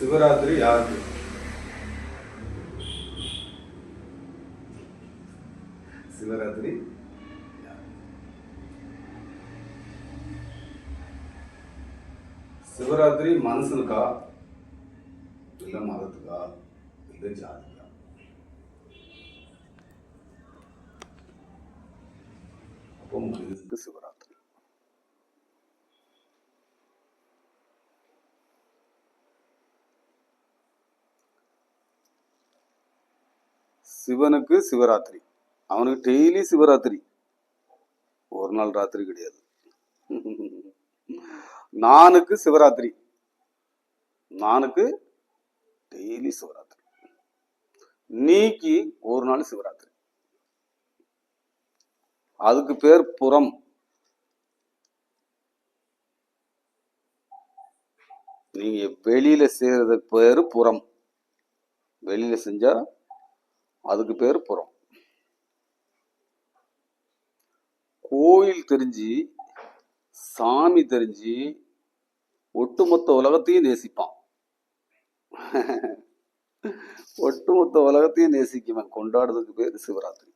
சிவராத்திரி யாருக்கு? சிவராத்திரி யாருக்கு? சிவராத்திரி மனுஷனுக்கா இல்ல மதத்துக்கா? இல்ல ஜாதிக்கா? அப்போ மனிதனுக்கு சிவராத்திரி. சிவனுக்கு சிவராத்திரி. அவனுக்கு டெய்லி சிவராத்திரி. ஒரு நாள் ராத்திரி கிடையாது. நானுக்கு சிவராத்திரி. நானுக்கு டெய்லி சிவராத்திரி. நீக்கு ஒரு நாள் சிவராத்திரி. அதுக்கு பேர் புறம். நீங்க வெளியில செய்யறதுக்கு பேரு புறம். வெளியில செஞ்சா அதுக்கு பேர் புறம். கோயில் தெரிஞ்சு சாமி தெரிஞ்சு ஒட்டுமொத்த உலகத்தையும் நேசிப்பான். ஒட்டுமொத்த உலகத்தையும் நேசிக்குவன். கொண்டாடுறதுக்கு பேர் சிவராத்திரி.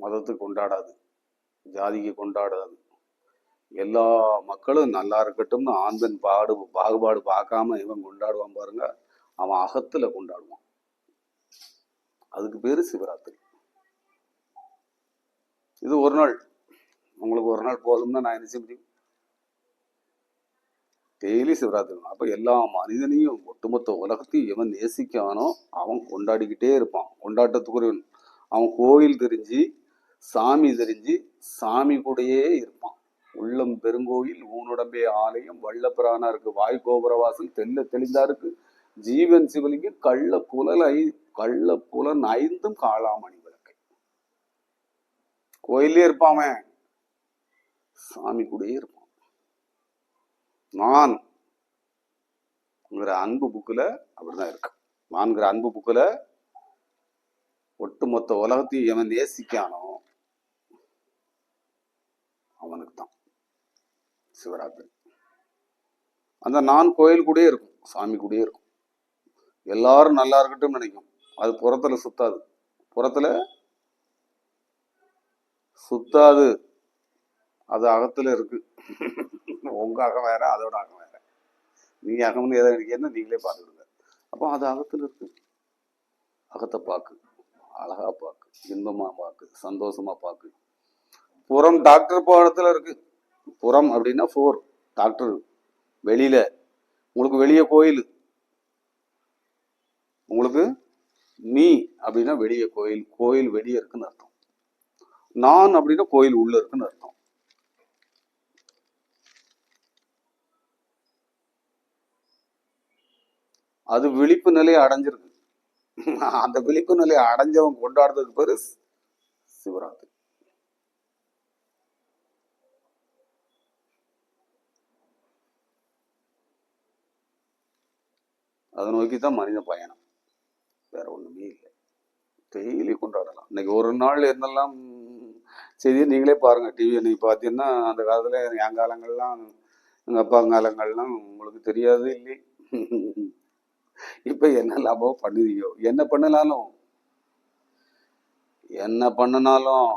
மதத்துக்கு கொண்டாடாது. ஜாதிக்கு கொண்டாடாது. எல்லா மக்களும் நல்லா இருக்கட்டும்னு ஆண் பெண் பாடு பாகுபாடு பார்க்காம இவன் கொண்டாடுவான் பாருங்க. அவன் அகத்துல கொண்டாடுவான். அதுக்கு பேரு சிவராத்திரி. இது ஒரு நாள். உங்களுக்கு ஒரு நாள் போதும்னா நான் என்ன செய்ய முடியும்? டெய்லி சிவராத்திரி அப்போ எல்லா மனிதனையும் ஒட்டுமொத்த உலகத்தையும் எவன் நேசிக்கானோ அவன் கொண்டாடிக்கிட்டே இருப்பான். கொண்டாட்டத்துக்குரியவன் அவன் கோயில் தெரிஞ்சு சாமி தெரிஞ்சு சாமி கூடயே இருப்பான். உள்ளம் பெருங்கோயில் ஊனுடம்பே ஆலயம் வல்லபிரானாருக்கு வாய் கோபுரவாசல் தெல்ல தெளிந்தாருக்கு ஜீவன் சிவலிங்கம் கள்ள புலல் ஐ கள்ள புலன் ஐந்தும் காளாமணி விளக்கு. கோயிலே இருப்பான் அவன் சாமி கூடயே இருப்பான். நான் அன்பு புக்குல அப்படிதான் இருக்கு. நான்கிற அன்பு புக்குல ஒட்டுமொத்த உலகத்தையும் எவன் நேசிக்கானோ அவனுக்கு தான் சிவராத்திரி. அந்த நான் கோயில் கூடயே இருக்கும் சாமி கூடயே இருக்கும். எல்லாரும் நல்லா இருக்கட்டும் நினைக்கும். அது புறத்துல சுத்தாது. புறத்துல சுத்தாது. அது அகத்துல இருக்கு. உங்க அகம் வேற அதோட அகம் வேற. நீங்க அகம்னு எதை நினைக்கிறீங்க நீங்களே பார்த்துடுங்க அப்போ அது அகத்துல இருக்கு. அகத்தை பார்க்கு அழகா பார்க்கு இன்பமா பார்க்கு சந்தோஷமா பார்க்கு புறம் டாக்டர் பாடத்துல இருக்கு. புறம் அப்படின்னா ஃபோர் டாக்டர் வெளியில. உங்களுக்கு வெளியே கோயில். உங்களுக்கு நீ அப்படின்னா வெளியே கோயில் கோயில் வெளியே இருக்குன்னு அர்த்தம். நான் அப்படின்னா கோயில் உள்ள இருக்குன்னு அர்த்தம். அது விழிப்பு நிலையை அடைஞ்சிருக்கு. அந்த விழிப்பு நிலையை அடைஞ்சவன் கொண்டாடுறதுக்கு பேரு சிவராத்திரி. அதை நோக்கி தான் மனித பயணம். வேற ஒண்ணுமே இல்லை. டெய்லி கொண்டாடலாம். இன்னைக்கு ஒரு நாள் என்னெல்லாம் செய்தியை நீங்களே பாருங்க. டிவி இன்னைக்கு பார்த்தீங்கன்னா அந்த காலத்துல என் காலங்கள்லாம் எங்க அப்பா காலங்கள்லாம் உங்களுக்கு தெரியாது இல்லை இப்ப லாபம் பண்ணுவீங்க என்ன பண்ணலாலும்? என்ன பண்ணினாலும்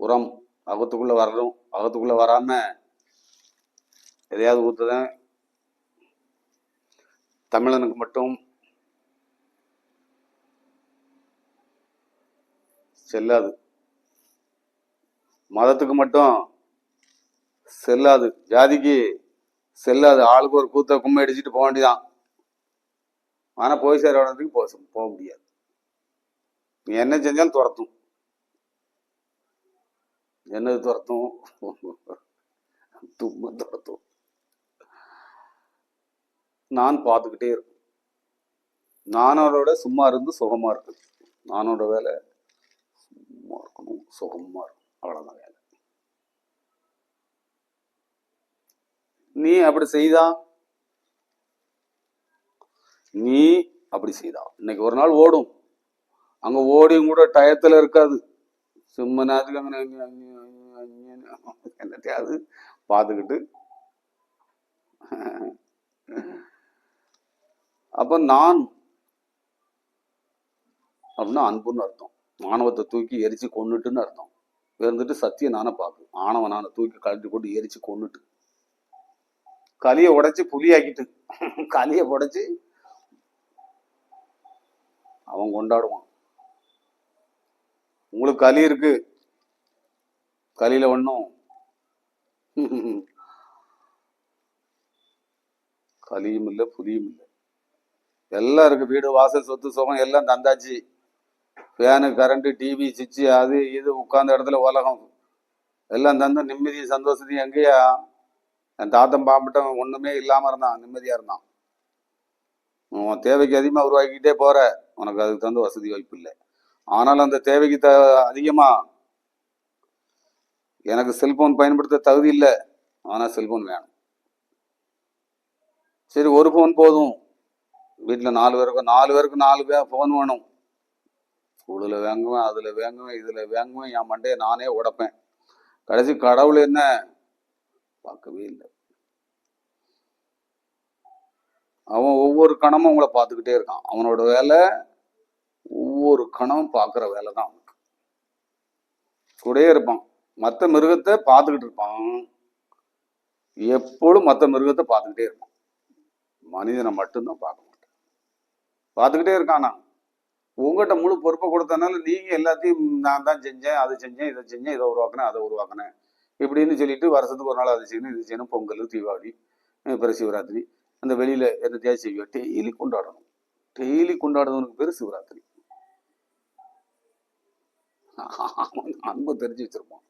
புறம் அகத்துக்குள்ள வரணும். அகத்துக்குள்ள வராம எதையாவது ஊத்துதேன் தமிழனுக்கு மட்டும் செல்லாது. மதத்துக்கு மட்டும் செல்லாது. ஜாதிக்கு செல்லாது. ஆளுக்கு ஒரு கூத்த கும்மை அடிச்சுட்டு போக வேண்டியதான் ஆனால் போய் சேர இடத்துக்கு போக போக முடியாது. நீ என்ன செஞ்சாலும் துரத்தும். என்னது துரத்தும்? தும்ம துரத்தும். நான் பார்த்துக்கிட்டே இருக்கும் நானோட சும்மா இருந்து சுகமா இருக்கு நானோட வேலை சும்மா இருக்கணும் சுகமா இருக்கும் அவ்வளோதான் வேலை. நீ அப்படி செய்தா? நீ அப்படி செய்தா? இன்னைக்கு ஒரு நாள் ஓடும். அங்க ஓடியும் கூட டயத்துல இருக்காது. சும்மா நேரத்துக்கு அங்கே. என்னத்தையாவது பார்த்துக்கிட்டு. அப்ப நான் அப்படின்னா அன்புன்னு அர்த்தம். மாணவத்தை தூக்கி எரிச்சு கொன்னுட்டுன்னு அர்த்தம். இருந்துட்டு சத்திய நானே பார்க்கும் ஆணவ நானை தூக்கி கழட்டி போட்டு எரிச்சு கொன்னுட்டு. கலியை உடைச்சு புலியாக்கிட்டு. கலியை உடைச்சு அவன் கொண்டாடுவான். உங்களுக்கு களி இருக்கு. களியில ஒன்றும் களியும் இல்லை புலியும் இல்லை. எல்லாம் இருக்கு. வீடு வாசல் சொத்து சுகம் எல்லாம் தந்தாச்சு. ஃபேனு கரண்ட்டு டிவி சுவிட்சு அது இது உட்காந்த இடத்துல உலகம். எல்லாம் தந்து நிம்மதியும் சந்தோஷத்தையும் எங்கேயா? என் தாத்தன் பாம்பிட்டம் ஒன்றுமே இல்லாமல் இருந்தான். நிம்மதியாக இருந்தான். உன் தேவைக்கு அதிகமாக உருவாக்கிக்கிட்டே போகிற உனக்கு அதுக்கு தகுந்த வசதி வாய்ப்பு இல்லை. ஆனாலும் அந்த தேவைக்கு த அதிகமாக எனக்கு செல்போன் பயன்படுத்த தகுதி இல்லை. ஆனால் செல்போன் வேணும். சரி ஒரு ஃபோன் போதும். வீட்டில் நாலு பேருக்கும் நாலு பேருக்கு நாலு பேர் ஃபோன் வேணும். ஸ்கூலில் வாங்குவேன் அதில் வேங்குவேன் இதில் வேங்குவேன் என் மண்டையை நானே உடைப்பேன். கடைசி கடவுள் என்ன? பார்க்கவே இல்லை. அவன் ஒவ்வொரு கணமும் உங்களை பார்த்துக்கிட்டே இருக்கான். அவனோட வேலை ஒவ்வொரு கணமும் பார்க்குற வேலை தான் அவனுக்கு. கூடயே இருப்பான். மற்ற மிருகத்தை பார்த்துக்கிட்டு இருப்பான். எப்பொழுதும் மற்ற மிருகத்தை பார்த்துக்கிட்டே இருப்பான். மனிதனை மட்டும்தான் பார்க்கணும். பார்த்துக்கிட்டே இருக்கானா? உங்கள்கிட்ட முழு பொறுப்பை கொடுத்தனால நீங்கள் எல்லாத்தையும் நான் தான் செஞ்சேன் அதை செஞ்சேன் இதை செஞ்சேன் இதை உருவாக்கினேன் அதை உருவாக்கினேன். இப்படின்னு சொல்லிட்டு வருஷத்துக்கு ஒரு நாள் அதை செய்யணும் இது செய்யணும் பொங்கல் தீபாவளி பிற சிவராத்திரி. அந்த வெளியில் எந்த செய்வோம் டெய்லி கொண்டாடணும். டெய்லி கொண்டாடுறவனுக்கு பேர் சிவராத்திரி. அன்பை தெரிஞ்சு வச்சிருப்பான்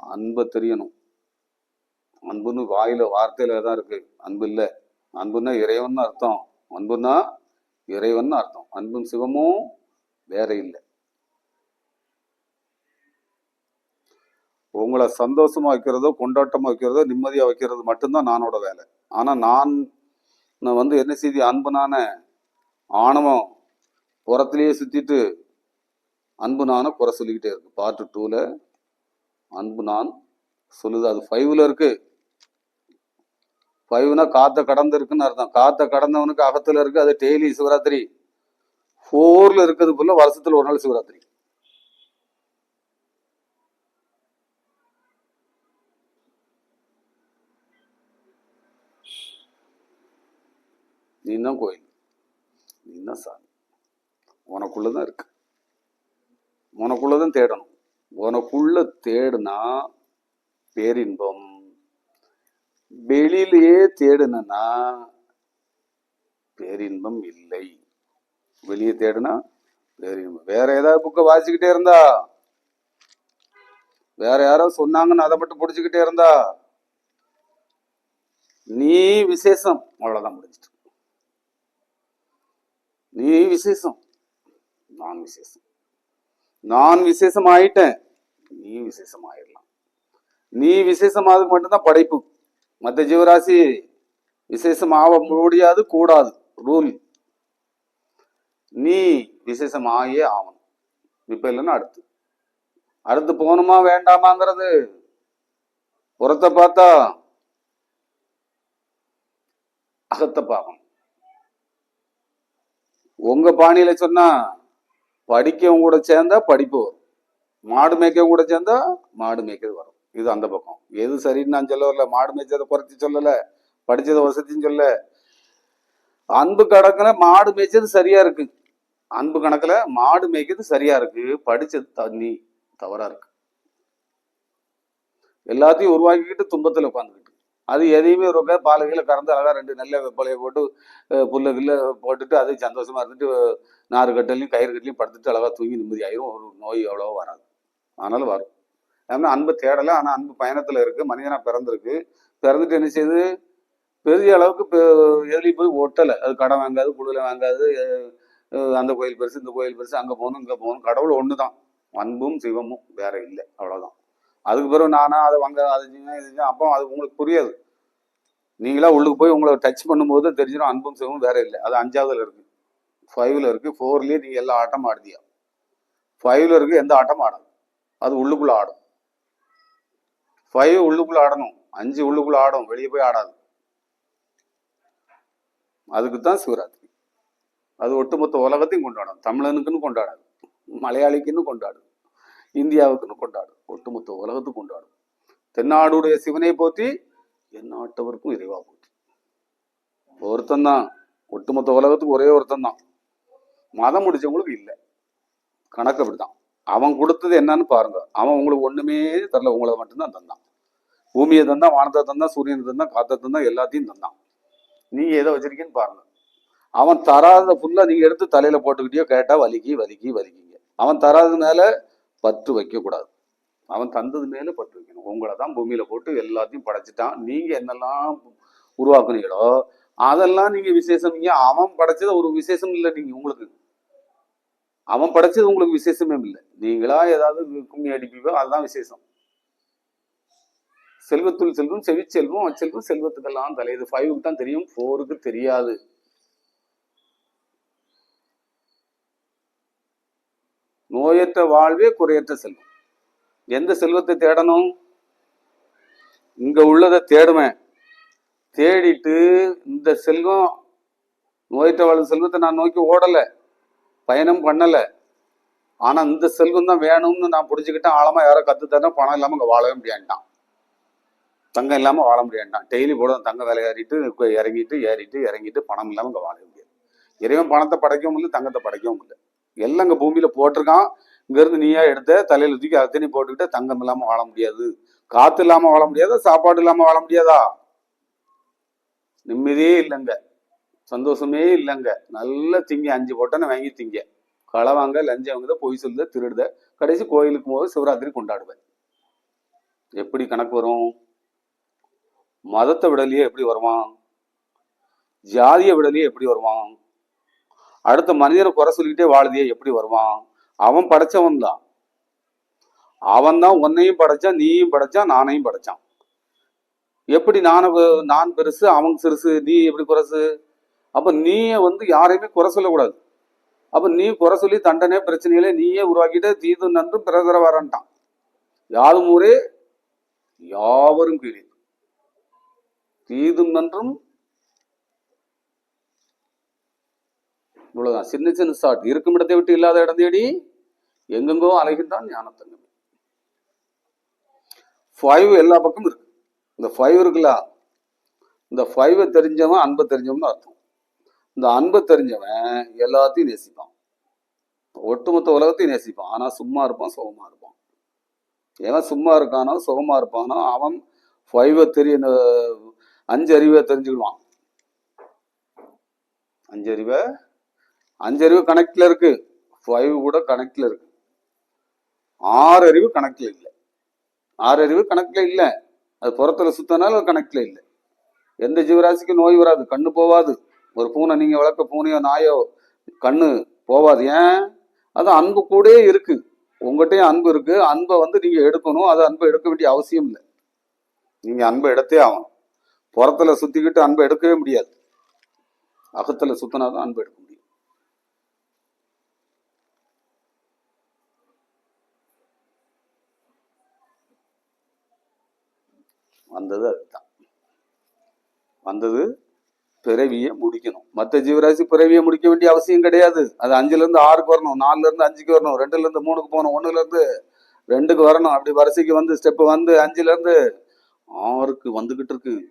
அன்பை தெரியணும். அன்புன்னு வாயில வார்த்தையில தான் இருக்கு. அன்பு இல்லை. அன்புன்னா இறைவன் அர்த்தம். அன்புன்னா இறைவன் அர்த்தம். அன்பும் சிவமும் வேற இல்லை. உங்களை சந்தோஷமா வைக்கிறதோ கொண்டாட்டமா வைக்கிறதோ நிம்மதியா வைக்கிறது மட்டும்தான் நானோட வேலை. ஆனா நான் நான் வந்து என்ன செய்தி அன்புனான ஆணவம் புறத்திலேயே சுத்திட்டு அன்பு நானும் குறை சொல்லிக்கிட்டே இருக்கு. பார்ட் டூல அன்பு நான் சொல்லுது. அது ஃபைவ்ல இருக்கு. ஃபைவ்னா காத்த கடந்து இருக்குன்னு அர்த்தம். காத்த கடந்தவனுக்கு அகத்துல இருக்கு அது டெய்லி சிவராத்திரி. ஃபோர்ல இருக்கிறது போல வருஷத்துல ஒரு நாள் சிவராத்திரி. நீ தான் கோயில். நீ தான் சாமி. உனக்குள்ளதான் இருக்கு. உனக்குள்ளதான் தேடணும். உனக்குள்ள தேடுனா பேரின்பம். வெளியிலேயே தேடுனா பேரின்பம் இல்லை. வெளியே தேடுனா? பேரின்பம். வேற ஏதாவது புக்கை வாசிக்கிட்டே இருந்தா? வேற யாரோ சொன்னாங்கன்னு அதை மட்டும் பிடிச்சுக்கிட்டே இருந்தா? நீ விசேஷம். அவ்வளவுதான் முடிஞ்சிட்டு. நீ விசேஷம். நான் விசேஷம். நான் விசேஷம் ஆயிட்டேன் நீ விசேஷம் ஆயிடலாம் நீ விசேஷம் மட்டும்தான் படைப்பு. மற்ற ஜீவராசி விசேஷம் ஆக முடியாது கூடாது. ரூல் நீ விசேஷம் ஆகியே ஆகணும். இப்ப இல்லைன்னா அடுத்து. அடுத்து போகணுமா வேண்டாமாங்கிறது புறத்தை பார்த்தா அகத்தை பார்க்கணும் உங்க பாணியில சொன்னா படிக்கவும் கூட சேர்ந்தா படிப்பு வரும். மாடு மேய்க்கவும் கூட சேர்ந்தா மாடு மேய்க்கிறது வரும். இது அந்த பக்கம். எது சரின்னு நான் சொல்ல வரல. மாடு மேய்ச்சதை குறைச்சி சொல்லல. படித்ததை வசதின்னு சொல்ல அன்பு கணக்குல மாடு மேய்ச்சது சரியா இருக்கு. அன்பு கணக்குல மாடு மேய்க்கிறது சரியா இருக்கு. படித்தது தண்ணி தவறா இருக்கு. எல்லாத்தையும் உருவாக்கிக்கிட்டு துன்பத்துல உட்காந்துக்கிட்டு அது எதையுமே இருக்க பாலகையில கறந்து அழகா ரெண்டு நெல்லை வெப்பலையை போட்டு புல்லு புல்ல கில்ல போட்டுட்டு அது சந்தோஷமா இருந்துட்டு நாறு கட்டலையும் கயிறு கட்டிலையும் படுத்துட்டு அழகா தூங்கி நிம்மதி ஆயிரும் ஒரு நோய் அவ்வளவா வராது. ஆனாலும் வரும். ஏன்னா அன்பு தேடலை ஆனால் அன்பு பயணத்தில் இருக்குது மனிதனாக பிறந்திருக்கு. பிறந்துட்டு என்ன செய்யுது பெரிய அளவுக்கு பெ- போய் ஒட்டலை. அது கடன் வாங்காது குழுல வாங்காது அந்த கோயில் பெருசு இந்த கோயில் பெருசு அங்கே போகணும் இங்கே போகணும். கடவுள் ஒன்று தான் அன்பும் சிவமும் வேற இல்லை அவ்வளோதான் அதுக்கு பிறகு நானா அதை வாங்க அது செஞ்சேன், இது அப்போ அது உங்களுக்கு புரியாது. நீங்களா உள்ளுக்கு போய் உங்களை டச் பண்ணும்போது தெரிஞ்சிடும் அன்பும் சிவமும் வேற இல்லை. அது அஞ்சாவதுல இருக்கு. ஃபைவ்ல இருக்கு ஃபோர்லயே நீங்க எல்லா ஆட்டமும் ஆடுதியா? ஃபைவ்ல இருக்கு எந்த ஆட்டமும் ஆடாது. அது உள்ளுக்குள்ள ஆடும். ஃபைவ் உள்ளுக்குள்ள ஆடணும். அஞ்சு உள்ளுக்குள்ள ஆடும். வெளியே போய் ஆடாது. அதுக்கு தான் சிவராத்திரி. அது ஒட்டுமொத்த உலகத்தையும் கொண்டாடும். தமிழனுக்குன்னு கொண்டாடாது. மலையாளிக்குன்னு கொண்டாடும். இந்தியாவுக்குன்னு கொண்டாடும். ஒட்டுமொத்த உலகத்துக்கு கொண்டாடும். தென்னாடுடைய சிவனை போற்றி எந்நாட்டவருக்கும் இறைவா போற்றி. ஒருத்தன் தான் ஒட்டுமொத்த உலகத்துக்கு ஒரே ஒருத்தன் தான் மதம் முடிச்சவங்களுக்கு இல்லை. கணக்கு அப்படிதான் அவன் கொடுத்தது என்னன்னு பாருங்க. அவன் உங்களுக்கு ஒண்ணுமே தரல. உங்களை மட்டும்தான் தந்தான். பூமியை தந்தான் வானத்தை தந்தான் சூரியனை தந்தான் காத்தை தந்தான் எல்லாத்தையும் தந்தான். நீங்க எதை வச்சிருக்கீன்னு பாருங்க. அவன் தராத ஃபுல்லா நீங்க எடுத்து தலையில போட்டுக்கிட்டியோ கேட்டா வலிக்கி வலிக்கி வலிக்கிங்க. அவன் தராது மேல பற்று வைக்க கூடாது அவன் தந்தது மேல பற்று வைக்கணும். உங்களை தான் பூமியில போட்டு எல்லாத்தையும் படைச்சிட்டான். நீங்க என்னெல்லாம் உருவாக்குனீங்களோ அதெல்லாம் நீங்க விசேஷம். நீங்கள் அவன் படைச்சது ஒரு விசேஷம் இல்லை நீங்க உங்களுக்கு. அவன் படைச்சது உங்களுக்கு விசேஷமே இல்லை. நீங்களா ஏதாவது கும்மி அடிப்பீங்களோ அதுதான் விசேஷம். செல்வத்துள் செல்வம் செவிச்செல்வம் அச்செல்வம் செல்வத்துக்கெல்லாம் தலை. இது ஃபைவுக்கு தான் தெரியும் ஃபோருக்கு தெரியாது. நோயற்ற வாழ்வே குறையற்ற செல்வம். எந்த செல்வத்தை தேடணும்? இங்க உள்ளதை தேடுவேன் தேடிட்டு இந்த செல்வம் நோயற்ற வாழும் செல்வத்தை நான் நோக்கி ஓடல. பயணம் பண்ணலை. ஆனா இந்த செல்வம் தான் வேணும்னு நான் புரிஞ்சுக்கிட்டேன். ஆழமா யாரோ கத்து தரேன் பணம் இல்லாமல் இங்கே வாழவே முடியாண்டான் தங்கம் இல்லாமல் வாழ முடியாண்டான் டெய்லி போட தங்க விலை ஏறிட்டு இறங்கிட்டு ஏறிட்டு இறங்கிட்டு பணம் இல்லாம இங்கே வாழவே முடியாது. இறைவன் பணத்தை படைக்கவும் இல்லை தங்கத்தை படைக்கவும் இல்லை. எல்லாம் இங்க பூமியில போட்டிருக்கான். இங்கேருந்து நீயா எடுத்த தலையில் தூக்கி அத்தனை போட்டுக்கிட்ட தங்கம் இல்லாம வாழ முடியாது. காற்று இல்லாம வாழ முடியாதா? சாப்பாடு இல்லாம வாழ முடியாதா? நிம்மதியே இல்லைங்க. சந்தோஷமே இல்லைங்க. நல்ல திங்க அஞ்சு போட்டோன்னு வாங்கி திங்க. களை வாங்க லஞ்சம் வாங்குத பொய் சொல்லுத திருடுத. கடைசி கோயிலுக்கு போது சிவராத்திரி கொண்டாடுவேன். எப்படி கணக்கு வரும்? மதத்தை விடலையே எப்படி வருவான்? ஜாதிய விடலையே எப்படி வருவான்? அடுத்த மனிதரை குறை சொல்லிக்கிட்டே வாழுதியே எப்படி வருவான்? அவன் படைச்சவன் தான். அவன் தான் உன்னையும் படைச்சான் நீயும் படைச்சான் நானையும் படைச்சான். எப்படி நான் நான் பெருசு அவன் சிறுசு நீ எப்படி குறைசு? அப்போ நீயே வந்து யாரையுமே குறை சொல்லக்கூடாது. அப்போ நீ குறை சொல்லி தண்டனை பிரச்சனைகளை நீயே உருவாக்கிட்டு தீது நன்று பிறகுற வரன்ட்டான். யாதும் ஊரே யாவரும் கீழே. தீதும் நன்றும் இவ்வளவுதான். சின்ன சின்ன ஸ்டார்ட் இருக்கும் இடத்தை விட்டு இல்லாத இடம் தேடி எங்கெங்கோ அலைகின்றான் ஞானத்தங்கம். ஃபைவ் எல்லா பக்கமும் இருக்கு. இந்த ஃபைவ் இருக்குல்ல? இந்த ஃபைவை தெரிஞ்சவன் அன்பை தெரிஞ்சவன் அர்த்தம். இந்த அன்பை தெரிஞ்சவன் எல்லாத்தையும் நேசிப்பான். ஒட்டுமொத்த உலகத்தையும் நேசிப்பான். ஆனால் சும்மா இருப்பான் சுகமாக இருப்பான். ஏன் சும்மா இருக்கானோ சுகமாக இருப்பானோ அவன் ஃபைவை தெரிய அஞ்சு அறிவை தெரிஞ்சுக்கிடுவான். அஞ்சு அறிவை அஞ்சு அறிவு இருக்கு. ஃபைவ் கூட கணக்கில் இருக்கு. ஆறு அறிவு கணக்கில் இல்லை. ஆறு அறிவு கணக்கில் இல்லை. அது புறத்தில் சுத்தனால கணக்கில் இல்லை. எந்த ஜீவராசிக்கும் நோய் வராது கண்ணு போவாது. ஒரு பூனை நீங்க வளர்க்க பூனையோ நாயோ கண்ணு போவாது. ஏன்? அது அன்பு கூட இருக்கு. உங்ககிட்டயும் அன்பு இருக்கு. அன்பை வந்து நீங்க எடுக்கணும். அது அன்பை எடுக்க வேண்டிய அவசியம் இல்லை. நீங்க அன்பை எடுத்தே ஆகணும். புறத்துல சுத்திக்கிட்டு அன்பை எடுக்கவே முடியாது. அகத்துல சுத்தினாதான் அன்பு எடுக்க முடியும். வந்தது அதுதான். வந்தது பிறவியை முடிக்கணும். மற்ற ஜீவராசி பிறவியை முடிக்க வேண்டிய அவசியம் கிடையாது. அது அஞ்சுல இருந்து ஆறுக்கு வரணும் நாலுல இருந்து அஞ்சுக்கு வரணும் ரெண்டுல இருந்து மூணுக்கு போகணும் ஒண்ணுல இருந்து ரெண்டுக்கு வரணும். அப்படி வரிசைக்கு வந்து ஸ்டெப் வந்து அஞ்சுல இருந்து ஆறுக்கு வந்துகிட்டு இருக்கு.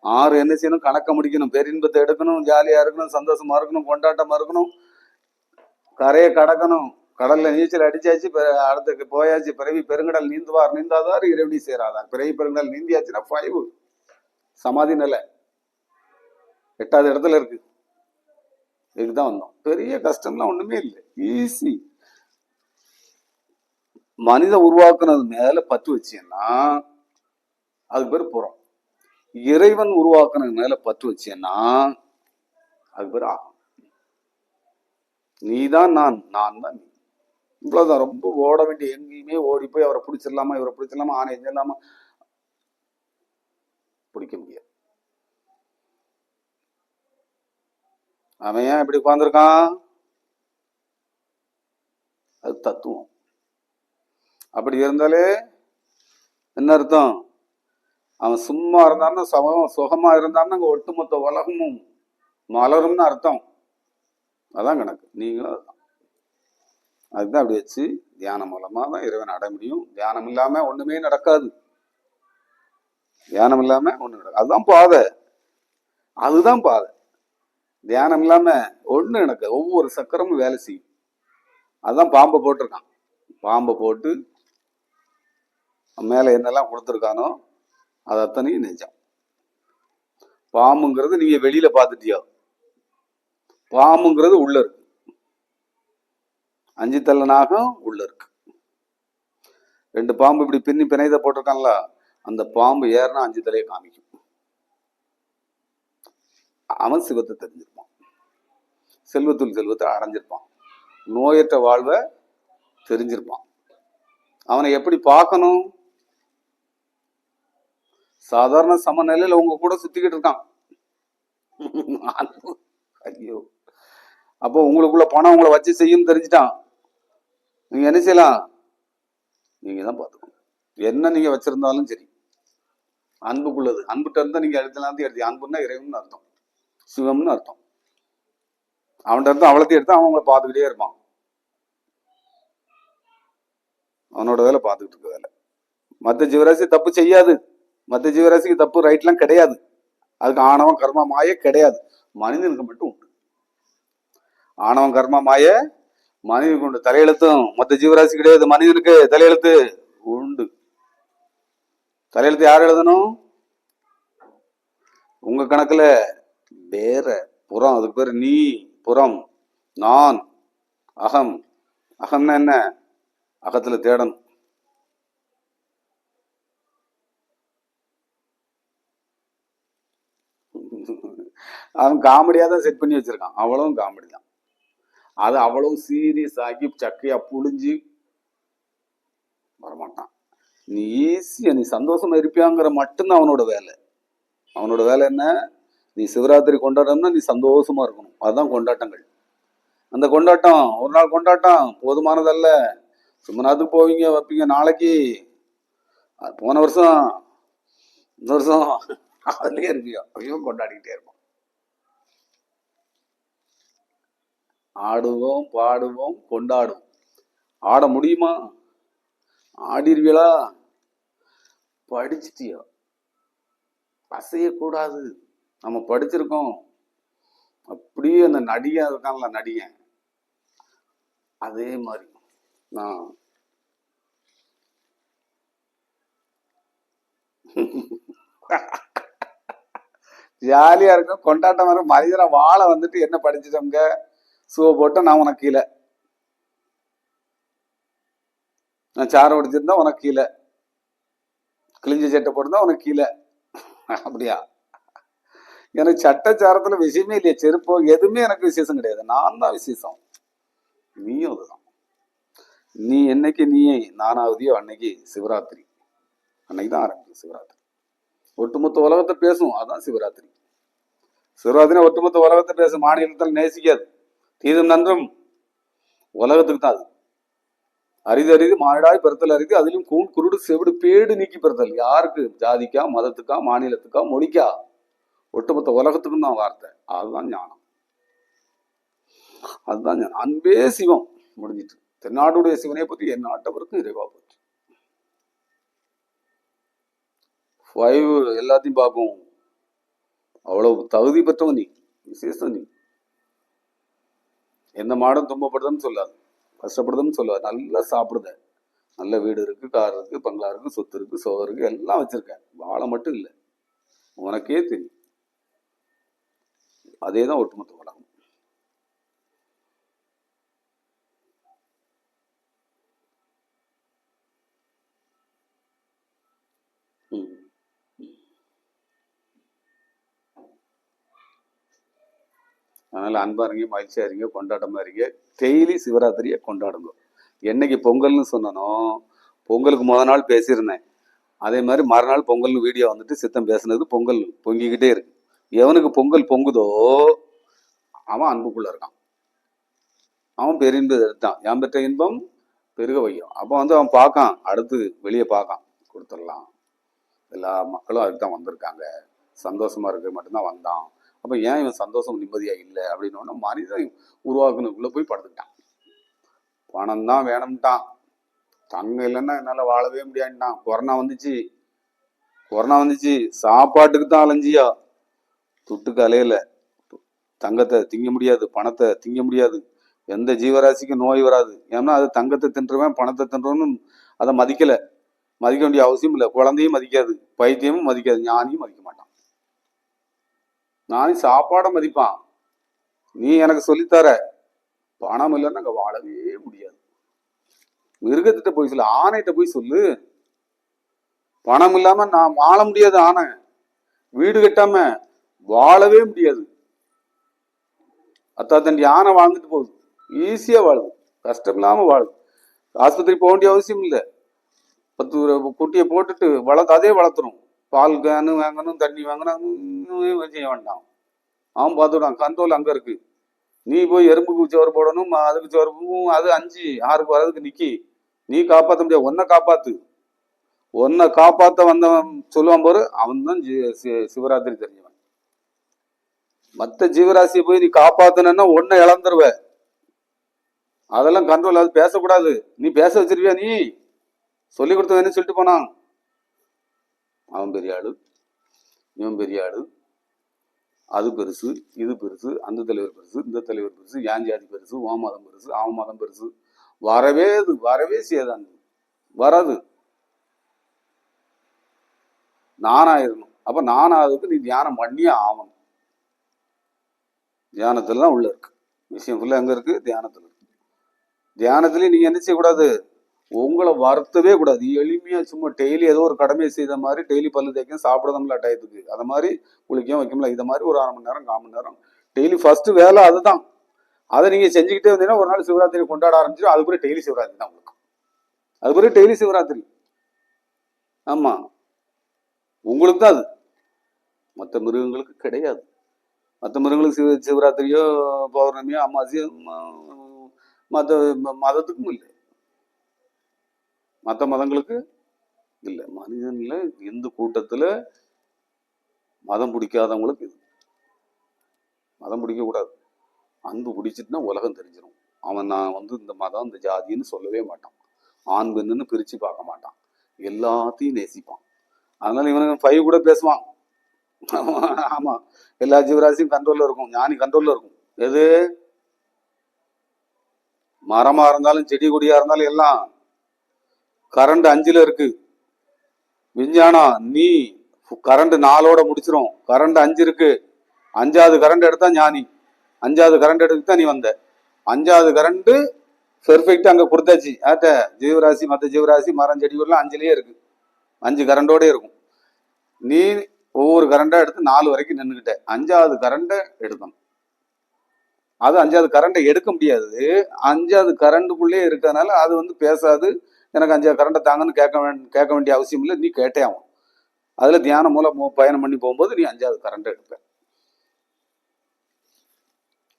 ஆறு என்ன செய்யணும்? கணக்க முடிக்கணும். பேரின்பத்தை எடுக்கணும் ஜாலியா இருக்கணும் சந்தோஷமா இருக்கணும் கொண்டாட்டமா இருக்கணும். கரையை கடக்கணும். கடல்ல நீச்சல் அடிச்சாச்சு பிற- அடுத்துக்கு போயாச்சு. பிறவி பெருங்கடல் நீந்துவார் நீந்தாதார் இறைவனி சேராதார். பிறவி பெருங்கடல் நீந்தியாச்சுன்னா ஃபைவ் சமாதி நிலை. எட்டாவது இடத்துல இருக்கு. இதுக்குதான் வந்தோம். பெரிய கஷ்டம்லாம் ஒண்ணுமே இல்லை. ஈஸி மனித உருவாக்குனது மேல பத்து வச்சேன்னா அதுக்கு பேர் புறம். இறைவன் உருவாக்குனது மேல பத்து வச்சேன்னா அதுக்கு பேர் ஆகும். நீதான் நான் நான் தான் நீ. இவ்வளவுதான். ரொம்ப ஓட வேண்டிய எங்கேயுமே ஓடி போய் அவரை பிடிச்சிடலாமா இவரை பிடிச்சிடலாமா ஆனை செஞ்சிடலாமா பிடிக்க முடியாது. அவன் ஏன் இப்படி உட்காந்துருக்கான் அது தத்துவம். அப்படி இருந்தாலே என்ன அர்த்தம்? அவன் சும்மா இருந்தான்னா சுகம் சுகமா இருந்தான்னா அங்க ஒட்டுமொத்த உலகமும் மலரும்னு அர்த்தம். அதான் கணக்கு. நீங்களும் அதுதான் அதுதான் அப்படி வச்சு தியானம் மூலமா தான் இறைவன் அடைய முடியும். தியானம் இல்லாம ஒண்ணுமே நடக்காது. தியானம் இல்லாம ஒண்ணு நடக்காது. அதுதான் பாதை. அதுதான் பாதை. தியானம் இல்லாம ஒண்ணு நடக்காது ஒவ்வொரு சக்கரமும் வேலை செய்யும். அதான் பாம்பை போட்டிருக்கான். பாம்பை போட்டு மேலே என்னெல்லாம் கொடுத்துருக்கானோ அது அத்தனையும் நெஞ்சம் பாம்புங்கிறது நீங்க வெளியில பார்த்துட்டியோ? பாம்புங்கிறது உள்ள இருக்கு. அஞ்சு தள்ள நாகம் உள்ள இருக்கு. ரெண்டு பாம்பு இப்படி பின்னி பிணைத போட்டிருக்கான்ல அந்த பாம்பு ஏறினா அஞ்சு தலையை காமிக்கும். அவன் சிவத்தை தெரிஞ்சிருப்பான். செல்வத்துள் செல்வத்தை அடைஞ்சிருப்பான். நோயற்ற வாழ்வை தெரிஞ்சிருப்பான். அவனை எப்படி பார்க்கணும்? சாதாரண சமநிலையில உங்க கூட சுத்திக்கிட்டு இருக்கான். ஐயோ. அப்போ உங்களுக்குள்ள பணம் உங்களை வச்சு செய்யும் தெரிஞ்சிட்டான். நீங்க என்ன செய்யலாம்? நீங்க தான் பார்த்துக்கணும். என்ன நீங்க வச்சிருந்தாலும் சரி. அன்புக்குள்ளது. அன்புட்ட இருந்தா நீங்க எழுத்தலாம் எழுதி அன்புன்னா இறைவன் அர்த்தம். சிவம்னு அர்த்தம். அவன்கிட்ட இருந்து அவளத்தையும் எடுத்து அவங்கள பார்த்துக்கிட்டே இருப்பான். அவனோட வேலை பார்த்துக்கிட்டு இருக்க வேலை. மற்ற ஜீவராசி தப்பு செய்யாது. மற்ற ஜீவராசிக்கு தப்பு ரைட்லாம் கிடையாது. அதுக்கு ஆணவம் கர்மா மாய கிடையாது. மனிதனுக்கு மட்டும் உண்டு. ஆணவம் கர்மா மாய மனிதனுக்கு உண்டு. தலையெழுத்தும் மற்ற ஜீவராசி கிடையாது. மனிதனுக்கு தலையெழுத்து உண்டு. தலையெழுத்து யார் எழுதணும்? உங்க கணக்குல வேற புறம் அதுக்கு பேர் நீ புறம் நான் அகம். அகம்னா என்ன? அகத்துல தேடணும். அவன் காமெடியா தான் செட் பண்ணி வச்சிருக்கான். அவ்வளவும் காமெடி தான். அது அவ்வளவு சீரியஸ் ஆகி சக்கையா புழிஞ்சு வரமாட்டான். நீ ஈஸியா நீ சந்தோஷமா இருப்பியாங்கிற மட்டும்தான் அவனோட வேலை. அவனோட வேலை என்ன? நீ சிவராத்திரி கொண்டாடணும்னா நீ சந்தோஷமா இருக்கணும். அதுதான் கொண்டாட்டங்கள். அந்த கொண்டாட்டம் ஒரு நாள் கொண்டாட்டம் போதுமானதல்ல. சும்மநாத்துக்கு போவீங்க வைப்பீங்க நாளைக்கு. அது போன வருஷம் இந்த வருஷம் அதுலயே இருப்பியோ? அப்படியும் கொண்டாடிக்கிட்டே இருப்போம். ஆடுவோம் பாடுவோம் கொண்டாடுவோம். ஆட முடியுமா? ஆடிருவீளா? படிச்சிட்டியோ? அசையக்கூடாது. நம்ம படிச்சிருக்கோம். அப்படியே அந்த நடிகன் இருக்கான்ல நடிகன் அதே மாதிரி நான். ஜாலியா இருக்கும். கொண்டாட்டம் வரும். மனிதனை வாழை வந்துட்டு என்ன படிச்சிட்டோங்க சூவை போட்டு நான் உனக்கு கீழே. நான் சாரம் உடிச்சிருந்தா உனக்கு கீழே. கிழிஞ்ச சட்டை போட்டிருந்தா உனக்கு கீழே. அப்படியா? எனக்கு சட்டச்சாரத்துல விஷயமே இல்லையா செருப்போ எதுவுமே எனக்கு விசேஷம் கிடையாது. நான் தான் விசேஷம். நீயும் அதுதான். நீ என்னைக்கு நீயே நானாவதியோ அன்னைக்கு சிவராத்திரி. அன்னைக்கு தான் ஆரம்பிக்கும் சிவராத்திரி. ஒட்டுமொத்த உலகத்தை பேசும் அதான் சிவராத்திரி. சிவராத்திரி ஒட்டுமொத்த உலகத்தை பேசும் மாநிலத்தில் நேசிக்காது. தீதும் நன்றும் உலகத்துக்கு தான் அது. அரிது அரிது மானிடாய் பிறத்தல் அரிது அதிலும் கூண் குருடு செவிடு பேடு நீக்கி பெருத்தல் யாருக்கு? ஜாதிக்கா மதத்துக்கா மாநிலத்துக்கா மொழிக்கா? ஒட்டுமொத்த உலகத்துக்கும் தான் வார்த்தை. அதுதான் ஞானம். அதுதான் ஞானம். அன்பே சிவம். முடிஞ்சிட்டு. தென்னாடுடைய சிவனை பற்றி என் நாட்டவருக்கும் இறைவா போச்சு ஃபைவ் எல்லாத்தையும் பார்க்கும் அவ்வளவு தகுதி பெற்றவன் நீ. விசேஷம் நீ. எந்த மாடும் துன்பப்படுதுன்னு சொல்லாது. கஷ்டப்படுதுன்னு சொல்லாது. நல்லா சாப்பிடுத. நல்ல வீடு இருக்கு கார் இருக்கு பங்களா இருக்கு சொத்து இருக்கு சோறு இருக்கு எல்லாம் வச்சிருக்க. வாழை மட்டும் இல்லை. உனக்கே தெரியும். அதே தான் ஒட்டுமொத்த உலகம் அதனால் அன்பாக இருங்க மகிழ்ச்சியாக இருங்க கொண்டாட்டமாக இருங்க. டெய்லி சிவராத்திரியை கொண்டாடுங்க என்னைக்கு பொங்கல்னு சொன்னனோ பொங்கலுக்கு முத நாள் பேசியிருந்தேன். அதே மாதிரி மறுநாள் பொங்கல்னு வீடியோ வந்துட்டு சித்தம் பேசுனது பொங்கல் பொங்கிக்கிட்டே இருக்கு. எவனுக்கு பொங்கல் பொங்குதோ அவன் அன்புக்குள்ள இருக்கான். அவன் பெரின்பது எடுத்தான். என் பெற்ற இன்பம் பெருக வையும். அப்போ வந்து அவன் பார்க்கான். அடுத்து வெளியே பார்க்கான். கொடுத்துடலாம். எல்லா மக்களும் அதுக்கு தான் வந்திருக்காங்க. சந்தோஷமா இருக்க மட்டும்தான் வந்தான். அப்போ ஏன் இவன் சந்தோஷம் நிம்மதியா இல்லை அப்படின்னு மனிதன் உருவாக்குனதுக்குள்ள போய் படுத்துக்கிட்டான் பணம் தான் வேணும்ட்டான். தங்கம் இல்லைன்னா என்னால் வாழவே முடியாதுட்டான் கொரோனா வந்துச்சு. கொரோனா வந்துச்சு. சாப்பாட்டுக்கு தான் அலைஞ்சியா? துட்டுக்கு அலையில. தங்கத்தை திங்க முடியாது பணத்தை திங்க முடியாது. எந்த ஜீவராசிக்கும் நோய் வராது. ஏன்னா அது தங்கத்தை தின்றுவேன் பணத்தை தின்றவன்னு அதை மதிக்கல. மதிக்க வேண்டிய அவசியம் இல்லை. குழந்தையும் மதிக்காது பைத்தியமும் மதிக்காது ஞானியும் மதிக்க மாட்டான். ஞானி சாப்பாடை மதிப்பான். நீ எனக்கு சொல்லித்தர. பணம் இல்லைன்னு அங்க வாழவே முடியாது. மிருகத்திட்ட போய் சொல்லு ஆணைகிட்ட போய் சொல்லு. பணம் இல்லாம நான் வாழ முடியாது ஆனை வீடு கட்டாம வாழவே முடியாது. அத்தா தன் யானை வாழ்ந்துட்டு போகுது. ஈஸியா வாழுது. கஷ்டம் இல்லாம வாழுது. ஆஸ்பத்திரி போக வேண்டிய அவசியம் இல்லை. பத்து குட்டியை போட்டுட்டு வளர்த்து அதே வளர்த்துரும். பால் கேனு வாங்கணும் தண்ணி வாங்கணும் செய்ய வேண்டாம். அவன் பார்த்துட்டான் கண்ட்ரோல் அங்க இருக்கு. நீ போய் எறும்புக்கு சோறு போடணும் அதுக்கு சோறு போடணும், அது அஞ்சு ஆறுக்கு வர்றதுக்கு நிக்கி. நீ காப்பாற்ற முடியாது. ஒன்னை காப்பாத்து. உன்னை காப்பாத்த வந்தவன் சொல்லுவான் பாரு அவன் தான் சிவராத்திரி தெரிஞ்சவன். மற்ற ஜீவராசியை போய் நீ காப்பாத்தணும்னா ஒன்னை இழந்துருவ. அதெல்லாம் கண்ட்ரோல் அது பேசக்கூடாது. நீ பேச வச்சிருவியா நீ? சொல்லி கொடுத்தவன்னு சொல்லிட்டு போனான்? அவன் பெரிய ஆளு இவன் பெரிய ஆளு அது பெருசு இது பெருசு அந்த தலைவர் பெருசு இந்த தலைவர் பெருசு ஏன் ஜாதி பெருசு ஓ மதம் பெருசு அவன் மதம் பெருசு. வரவே இது வரவே செய்யாதாங்க வராது. நானாயிரணும். அப்ப நானாவதுக்கு நீ தியானம் பண்ணியே ஆகணும். தியானத்துல தான் உள்ள இருக்கு. விஷயம் ஃபுல்லாக எங்கே இருக்கு? தியானத்தில் இருக்கு. தியானத்துலேயும் நீங்கள் என்ன செய்யக்கூடாது? உங்களை வருத்தவே கூடாது. எளிமையாக சும்மா டெய்லி ஏதோ ஒரு கடமையை செய்த மாதிரி டெய்லி பல்லு தேய்க்கும் சாப்பிடணும்ல டயத்துக்கு. அதை மாதிரி குளிக்கும் வைக்கும்ல இதை மாதிரி ஒரு அரை மணி நேரம் கால் மணி நேரம். டெய்லி ஃபஸ்ட்டு வேலை அதுதான். அதை நீங்கள் செஞ்சுக்கிட்டே வந்தீங்கன்னா ஒரு நாள் சிவராத்திரி கொண்டாட ஆரம்பிச்சிடும் அது பிறகு டெய்லி சிவராத்திரி தான் உங்களுக்கு. அது பிறகு டெய்லி சிவராத்திரி. ஆமாம் உங்களுக்கு தான் அது. மற்ற மிருகங்களுக்கு கிடையாது. மற்ற மிருகங்களுக்கு சிவ சிவராத்திரியோ பௌர்ணமியோ அமாவாசையோ மற்ற மதத்துக்கும் இல்லை. மற்ற மதங்களுக்கு இல்லை. மனிதன்ல இந்து கூட்டத்துல மதம் பிடிக்காதவங்களுக்கு இது. மதம் பிடிக்கக்கூடாது அன்பு பிடிச்சிட்டுனா உலகம் தெரிஞ்சிடும் அவன் நான் வந்து இந்த மதம் இந்த ஜாதின்னு சொல்லவே மாட்டான். ஆண் பெண்ணுன்னு பிரிச்சு பார்க்க மாட்டான். எல்லாத்தையும் நேசிப்பான். அதனால இவனுக்கு ஃபைவ் கூட பேசுவான். ஆமா. எல்லா ஜீவராசியும் கண்ட்ரோல்ல இருக்கும். ஞானி கண்ட்ரோல்ல இருக்கும். எது? மரமா இருந்தாலும் செடி கொடியா இருந்தாலும் எல்லாம் கரண்ட் அஞ்சுல இருக்கு. விஞ்ஞானம் நீ கரண்ட் நாலோட முடிச்சிரும். கரண்ட் அஞ்சு இருக்கு. அஞ்சாவது கரண்ட் எடுத்தா ஞானி. அஞ்சாவது கரண்ட் எடுத்து தான் நீ வந்த. அஞ்சாவது கரண்ட் பெர்ஃபெக்ட் அங்க கொடுத்தாச்சு. ஆட்ட ஜீவராசி மற்ற ஜீவராசி மரம் செடி கொடிலாம் அஞ்சுலயே இருக்கு. அஞ்சு கரண்டோடய இருக்கும். நீ ஒவ்வொரு கரண்டா எடுத்து நாலு வரைக்கும் நின்றுக்கிட்டேன் அஞ்சாவது கரண்டை எடுக்கணும் அது அஞ்சாவது கரண்டை எடுக்க முடியாது. அஞ்சாவது கரண்டுக்குள்ளே இருக்கிறதுனால அது வந்து பேசாது. எனக்கு அஞ்சாவது கரண்டை தாங்கன்னு கேட்க கேட்க வேண்டிய அவசியம் இல்லை. நீ கேட்டே ஆகும் அதில் தியானம் மூலம் பயணம் பண்ணி போகும்போது நீ அஞ்சாவது கரண்டை எடுப்ப.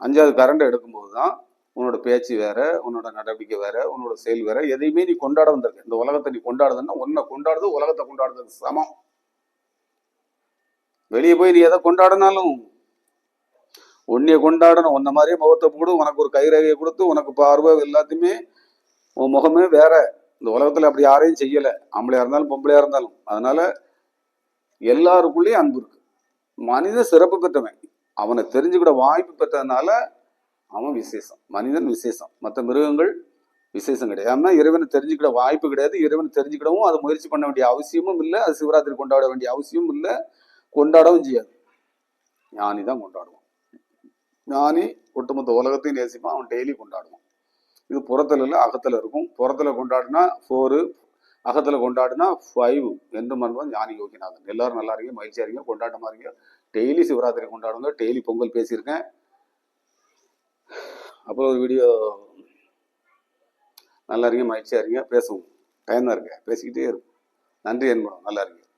அஞ்சாவது கரண்டை எடுக்கும்போது தான் உன்னோட பேச்சு வேற உன்னோட நடவடிக்கை வேற உன்னோட செயல் வேற எதையுமே நீ கொண்டாட வந்திருக்க. இந்த உலகத்தை நீ கொண்டாடுதுன்னா உன்னை கொண்டாடுது உலகத்தை கொண்டாடுறதுக்கு சமம். வெளியே போய் நீ எதை கொண்டாடினாலும் உன்னைய கொண்டாடணும். உன்ன மாதிரியே முகத்தை போடு உனக்கு ஒரு கைரேகையை கொடுத்து உனக்கு பார்வை எல்லாத்தையுமே உன் முகமே வேற. இந்த உலகத்தில் அப்படி யாரையும் செய்யலை. ஆம்பளையாக இருந்தாலும் பொம்பளையாக இருந்தாலும். அதனால எல்லாருக்குள்ளேயும் அன்பு இருக்கு. மனிதன் சிறப்பு பெற்றவன். அவனை தெரிஞ்சுக்கிட வாய்ப்பு பெற்றதுனால அவன் விசேஷம். மனிதன் விசேஷம். மற்ற மிருகங்கள் விசேஷம் கிடையாது. ஏன்னா இறைவனை தெரிஞ்சுக்கிட வாய்ப்பு கிடையாது. இறைவனை தெரிஞ்சுக்கிடவும் அது முயற்சி பண்ண வேண்டிய அவசியமும் இல்லை. அது சிவராத்திரி கொண்டாட வேண்டிய அவசியமும் இல்லை. கொண்டாடவும் செய்யாது. ஞானி தான் கொண்டாடுவான். ஞானி ஒட்டுமொத்த உலகத்தையும் நேசிப்பான் அவன் டெய்லி கொண்டாடுவான். இது புறத்துல இல்லை அகத்துல இருக்கும். புறத்துல கொண்டாடினா ஃபோரு அகத்துல கொண்டாடினா ஃபைவ் என்று மன்பான் ஞானி யோகிநாதன். எல்லாரும் நல்லா இருக்கீங்க மகிழ்ச்சியா இருக்கீங்க கொண்டாட்டமா இருக்கீங்க. டெய்லி சிவராத்திரி கொண்டாடுங்க டெய்லி பொங்கல் பேசியிருக்கேன். அப்புறம் ஒரு வீடியோ நல்லா இருக்கீங்க மகிழ்ச்சியா இருக்கீங்க பேசுவோம். டைம் தான் இருக்கு பேசிக்கிட்டே இருக்கும் நன்றி என்போம் நல்லா இருக்கீங்க.